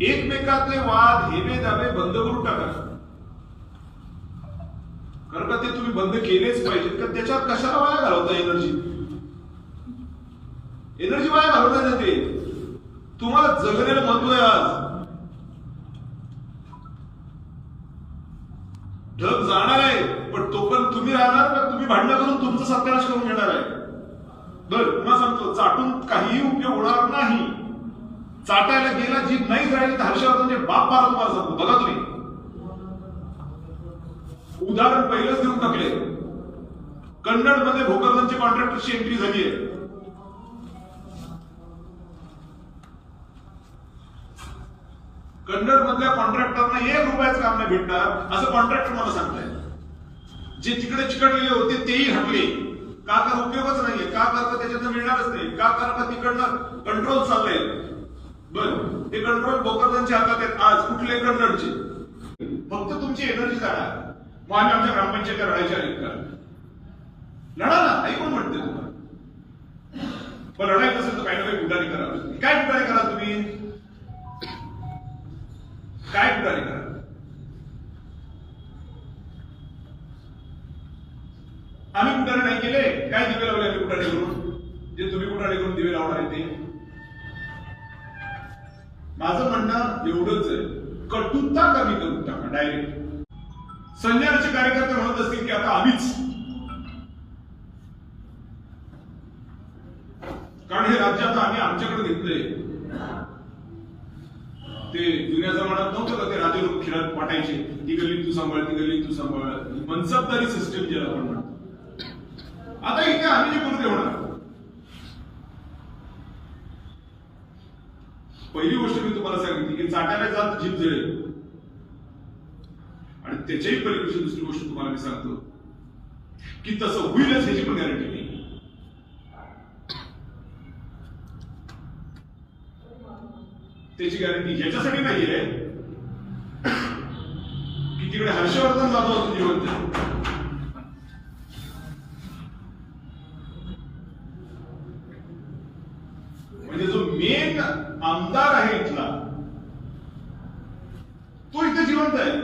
एकमेकातले वाद हेवे दावे बंद करून टाका. कारण का ते तुम्ही बंद केलेच पाहिजेत? का त्याच्यात कशाला वाया घालवता एनर्जी एनर्जी वाया घालवता येते ते तुम्हाला जगलेलं महत्त्व आहे आज. ढग जाणार आहे पण तो पण तुम्ही राहणार का? तुम्ही भांडणं करून तुमचं सत्यानाश करून घेणार आहे. बर पुन्हा सांगतो चाटून काहीही उपयोग होणार नाही. चाटायला गेला जी नाही राहिली तर हर्षवर्धनचे बाप मारा तुम्हाला सांगतो बघा तुम्ही. उदाहरण पहिलंच देऊन टाकले. कन्नडमध्ये भोकरदनची कॉन्ट्रॅक्टरची एंट्री झाली आहे कन्नड मधल्या कॉन्ट्रॅक्टरना एक रुपयाचं काम नाही भेटणार असं कॉन्ट्रॅक्टर मला सांगताय. जे तिकडे चिकटलेले होते तेही हटले. का कर उपयोगच नाहीये. का करता त्याच्यातनं मिळणारच नाही. का करता तिकडनं कंट्रोल चाललंय. बरं. हे कंट्रोल भोकरदनच्या हातात आहेत. आज कुठले कन्नडचे फक्त तुमची एनर्जी काढा. मग आम्ही आमच्या ग्रामपंचायत लढायच्या आहेत का? लढा ना. ऐकून म्हणते तुम्हाला? पण लढायचं असेल तर काही ना काही पुढारी करा. काय पुढारी करा तुम्ही? काय पुढारी करा? आम्ही पुढारी नाही केले. काय दिवे लावले आम्ही पुढारी करून? जे तुम्ही पुढारी करून दिवे लावणार आहे ते. माझं म्हणणं एवढंच आहे. कटुता कमी करून टाका डायरेक्ट संजयचे कार्यकर्ते म्हणत असतील की आता आम्हीच. कारण हे राज्य आता आम्ही आमच्याकडे घेतलंय. ते जुन्या जमान्यात नव्हतं का ते राजे लोक खेळात वाटायचे? ती गल्ली तू सांभाळ ती गल्ली तू सांभाळ. मनसबदारी सिस्टम ज्याला आपण म्हणतो. आता इथे आम्ही जे कोणते होणार. पहिली गोष्ट मी तुम्हाला सांगितली की चाटायला जात जीभ जळेल. आणि त्याच्याही पलीकडची दुसरी गोष्ट तुम्हाला मी सांगतो की तसं होईलच ह्याची पण गॅरंटी नाही. त्याची गॅरंटी ह्याच्यासाठी नाहीये की तिकडे हर्षवर्धन जाधव असतो जिवंत. तो आहे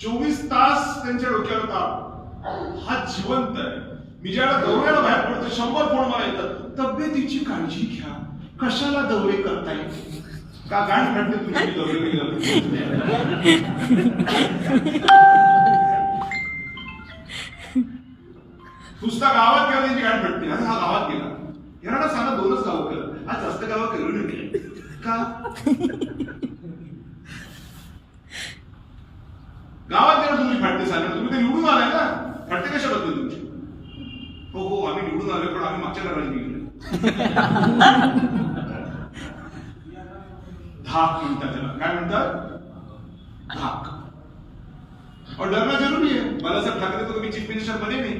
चोवीस तास त्यांच्या डोक्यावर ताप हा जिवंत आहे मी ज्याला दौऱ्याला बाहेर पडतो शंभर फोन मला येतात तब्येतीची काळजी घ्या कशाला दौरे करता येईल का गाण फाटते तुमची दौरे नुसता गावात गेला त्यांची गाठ भेटते आता हा गावात गेला येणार सांगा दोनच गाव केलं आज जास्त गावं केलं नाही का गावात गेला तुम्ही फाटते सांगा तुम्ही ते निवडून आलाय ना फाटते कशाबद्दल तुमची हो आलोय पण धाक धाक और डरना ज़रूरी है बालासाहेब ठाकरे को तो मैं चीफ मिनिस्टर बने नहीं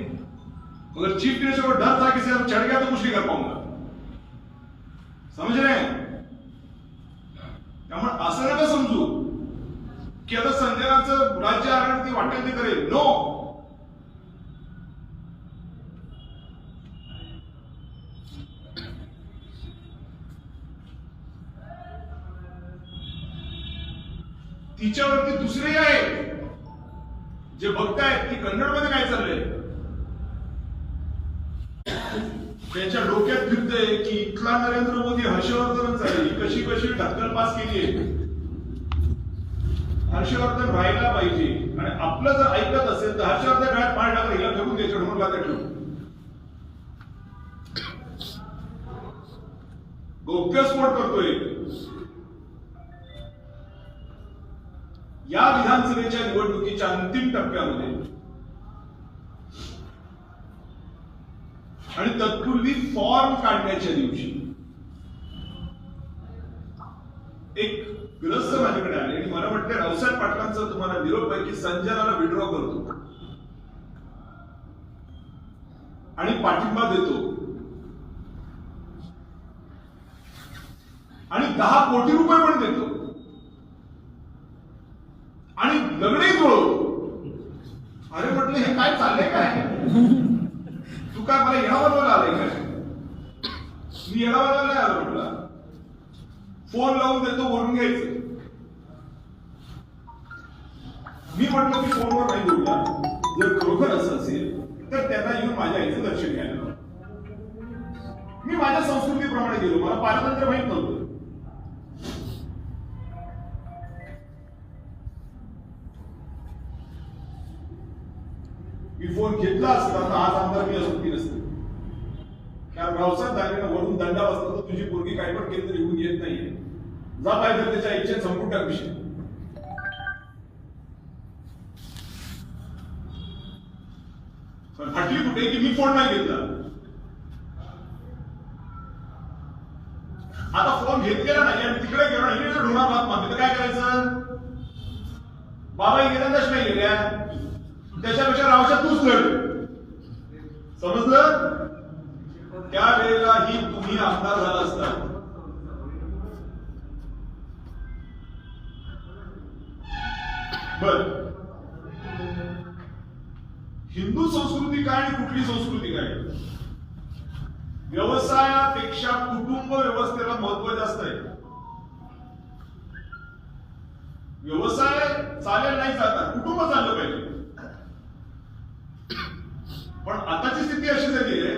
अगर चीफ मिनिस्टर को डर था कि सिर्फ़ चढ़ गया तो कुछ नहीं कर पाऊँगा समज रे त्यामुळे असं नका समजू की आता संध्याकाळचं राज्य आरण ती वाटेल ते करेल. नो तिच्यावरती दुसरे आहेत. जे बघतायत की कन्नडमध्ये काय चाललंय? त्यांच्या डोक्यात फिरतंय की इथला नरेंद्र मोदी हर्षवर्धनच आहे. कशी कशी ढक्कल पास केली आहे? हर्षवर्धन राहायला पाहिजे. आणि आपलं जर ऐकत असेल तर हर्षवर्धन घरात पाय टाकलं हिला फेकून द्यायचं ढोरला लागत ठेवून डोक्यस्फोट करतोय. या विधानसभेच्या निवडणुकीच्या अंतिम टप्प्यामध्ये आणि तत्पूर्वी फॉर्म काढण्याच्या दिवशी. एक ग्रस्त माझ्याकडे आले आणि मला वाटतं रावसाहेब पाटलांचा तुम्हाला निरोप आहे की संजनाला विड्रॉ करतो. आणि पाठिंबा देतो. आणि दहा कोटी रुपये पण देतो. आणि दगडे जुळवतो अरे म्हटलं हे काय चाललंय काय? काय मला या बरोबर आलंय काय? मी येडावाला नाही आलो म्हटलं फोन लावून देतो बोलून घ्यायचं. मी म्हटलं की फोनवर नाही बोलला. जर खरोखर असं असेल तर त्यांना येऊन माझ्या आईचं दर्शन घ्यायला मी माझ्या संस्कृतीप्रमाणे गेलो. मला पारतंत्र्य माहीत नव्हतं. मी फोन घेतला असता तर आज आमदार मी असुकी नसते कारण रावसाहेब दानवेनं वरून दंडा बसला तर तुझी पोरगी काय पण केलं तरी लिहून घेत नाहीये. जा पाहिजे त्याच्या इच्छेत संपून टाक विषय. पण हटली कुठे की मी फोन नाही घेतला? आता फोन घेत गेला नाही आणि तिकडे गेलो नाही. इकडे ढोणार भात मागते तर काय करायचं? बाबा गेल्याच नाही गेल्या. त्याच्यापेक्षा रावशा तूच लढ समजलं? त्या वेळेला ही तुम्ही आमदार झाला असता. बर. हिंदू संस्कृती काय आणि कुठली संस्कृती काय? व्यवसायापेक्षा कुटुंब व्यवस्थेला महत्त्व जास्त आहे. व्यवसाय चालेल नाही चालणार कुटुंब चाललं पाहिजे. पण आताची स्थिती अशी झाली आहे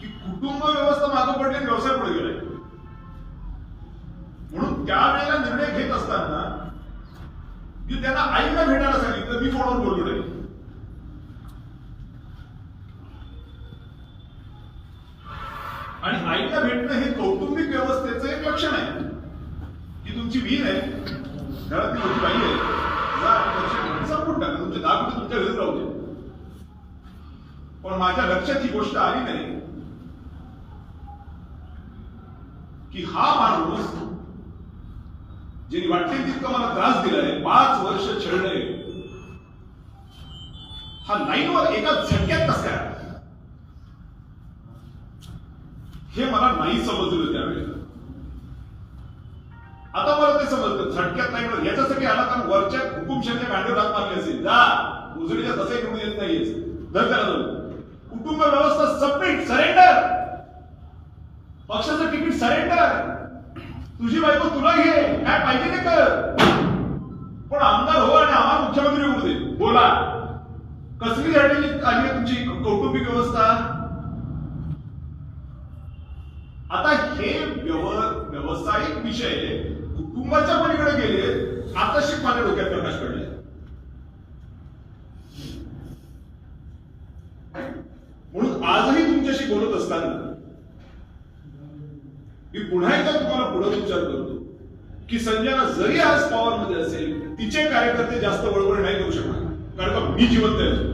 की कुटुंब व्यवस्था मागं पडली व्यवसाय पुढे गेलाय. म्हणून त्यावेळेला निर्णय घेत असताना मी त्यांना आईला भेटायला सांगितलं मी फोनवर बोललो नाही. आणि आईला भेटणं हे कौटुंबिक व्यवस्थेचं एक लक्षण आहे. की तुमची वीर आहे. घरातली मोठी बाई आहे. जा लक्ष संपून टाका तुमचे दहा मिनिटं तुमच्या घरी राहू दे पण माझ्या लक्षात ही गोष्ट आली नाही की हा माणूस ज्यांनी वाटते तितकं मला त्रास दिलाय पाच वर्ष छळलंय हा लाईनवर एका झटक्यात कसा हे मला नाही समजलं त्यावेळेस आता मला ते समजतं. झटक्यात नाही याच्यासाठी आला कारण वरच्या हुकुमशाच्या गांडीवर हात मारले असेल. जा. उजडीच्या तसे निवडून येत नाहीये. धर त्याला कुटुंब व्यवस्था सबमिट सरेंडर पक्षाचं तिकीट सरेंडर तुझी बायको तुला घे. काय पाहिजे ते कर. पण आमदार हो आणि आम्हाला मुख्यमंत्री होऊ दे. बोला. कसली झालेली आली आहे तुमची कौटुंबिक व्यवस्था? आता हे व्यव व्यावसायिक विषय कुटुंबाच्या पलीकडे गेले आता शिक माझ्या डोक्यात प्रकाश पडले. म्हणून आजही तुमच्याशी बोलत असताना मी पुन्हा एकदा तुम्हाला पुढे विचार करतो की संजना जरी आज पॉवर मध्ये असेल तिचे कार्यकर्ते जास्त बळबळ नाही करू शकणार कारण का मी जिवंत आहे.